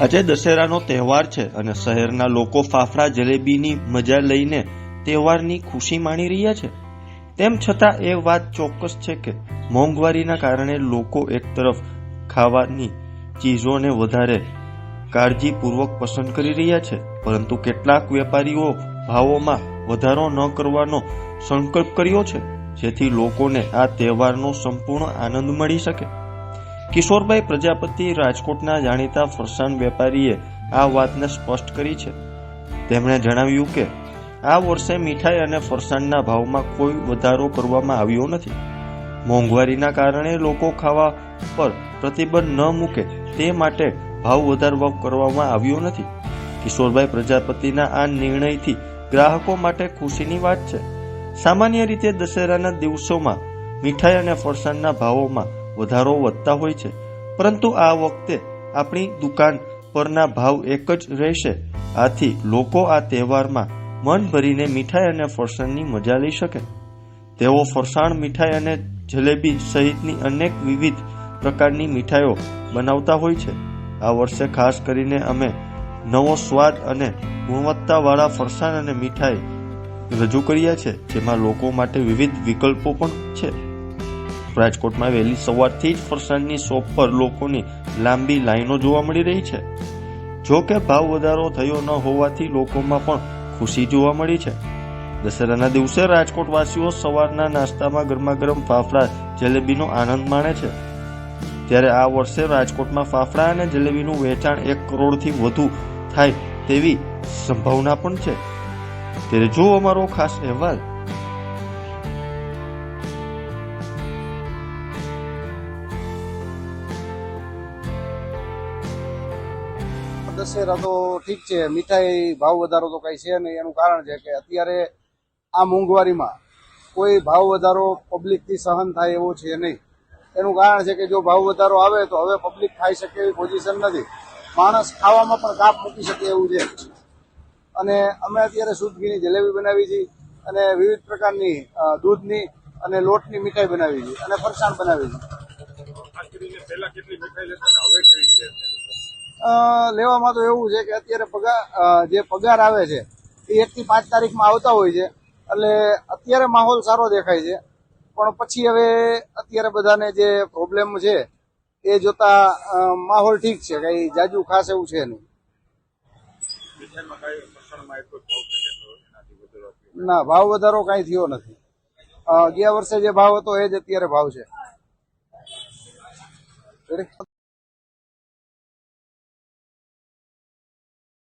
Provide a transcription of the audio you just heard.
આજે દશેરાનો તહેવાર છે અને શહેરના લોકો ફાફડા, જલેબીની મજા લઈને તહેવારની ખુશી માણી રહ્યા છે. તેમ છતાં એ વાત ચોક્કસ છે કે મોંઘવારીના કારણે લોકો એક તરફ ખાવાની ચીજોને વધારે કાળજીપૂર્વક પસંદ કરી રહ્યા છે, પરંતુ કેટલાક વેપારીઓ ભાવોમાં વધારો ન કરવાનો સંકલ્પ કર્યો છે, જેથી લોકોને આ તહેવારનો સંપૂર્ણ આનંદ મળી શકે. કિશોરભાઈ પ્રજાપતિ રાજકોટના જાણીતા ફરસાણ વેપારીએ આ વાતને સ્પષ્ટ કરી છે. તેમણે જણાવ્યું કે, આ વર્ષે મીઠાઈ અને ફરસાણના ભાવમાં કોઈ વધારો કરવામાં આવ્યો નથી. મોંઘવારીના કારણે લોકો ખાવા પર પ્રતિબંધ ન મૂકે તે માટે ભાવ વધારવા કરવામાં આવ્યો નથી. કિશોરભાઈ પ્રજાપતિના આ નિર્ણયથી ગ્રાહકો માટે ખુશીની વાત છે. સામાન્ય રીતે દશેરાના દિવસોમાં મીઠાઈ અને ફરસાણના ભાવોમાં વધારો વધતા હોય છે. પરંતુ આ વખતે આપણી દુકાન પરના ભાવ એક જ રહેશે. આથી લોકો આ તહેવારમાં મન ભરીને મીઠાઈ અને ફરસાણની મજા લઈ શકે. તેઓ ફરસાણ મીઠાઈ અને જલેબી સહિતની અનેક વિવિધ પ્રકારની મીઠાઈઓ બનાવતા હોય છે. આ વર્ષે ખાસ કરીને અમે નવો સ્વાદ અને ગુણવત્તાવાળા ફરસાણ અને મીઠાઈ રજૂ કર્યા છે, જેમાં લોકો માટે વિવિધ વિકલ્પો પણ છે. રાજકોટમાં વહેલી સવારથી જ ફરસાણની શોપ પર લોકોની લાંબી લાઈનો જોવા મળી રહી છે. જો કે ભાવ વધારો થયો ન હોવાથી લોકોમાં પણ ખુશી જોવા મળી છે. દશેરાના દિવસે રાજકોટવાસીઓ સવારના નાસ્તામાં ગરમાગરમ ફાફડા, જલેબીનો આનંદ માણે છે. ત્યારે આ વર્ષે રાજકોટમાં ફાફડા અને જલેબીનું વેચાણ એક કરોડથી વધુ થાય તેવી સંભાવના પણ છે. ત્યારે જો અમારો ખાસ અહેવાલ દશેરા તો ઠીક છે, મીઠાઈ ભાવ વધારો તો કઈ છે નહીં. એનું કારણ છે કે અત્યારે આ મોંઘવારીમાં કોઈ ભાવ વધારો પબ્લિકથી સહન થાય એવો છે નહીં. એનું કારણ છે કે જો ભાવ વધારો આવે તો હવે પબ્લિક ખાઈ શકે એવી પોઝિશન નથી. માણસ ખાવામાં પણ કાપ મૂકી શકે એવું છે. અને અમે અત્યારે શુદ્ધ ઘીની જલેબી બનાવી છે અને વિવિધ પ્રકારની દૂધની અને લોટની મીઠાઈ બનાવી છે અને ફરસાણ બનાવી છે ખાસ કરીને પહેલા કેટલી મીઠાઈ લેતા ને હવે કેવી છે અ, લેવામાં તો એવું છે કે અત્યારે પગાર જે પગાર આવે છે, એ એકથી પાંચ તારીખમાં આવતા હોય છે. એટલે અત્યારે માહોલ સારો દેખાય છે. પણ પછી હવે અત્યારે બધાને જે પ્રોબ્લેમ છે, એ જોતા માહોલ ઠીક છે. કઈ જાજુ ખાસ એવું છે નહીં. ના, ભાવ વધારો કઈ થયો નથી. ગયા વર્ષે જે ભાવ હતો એ જ અત્યારે ભાવ છે?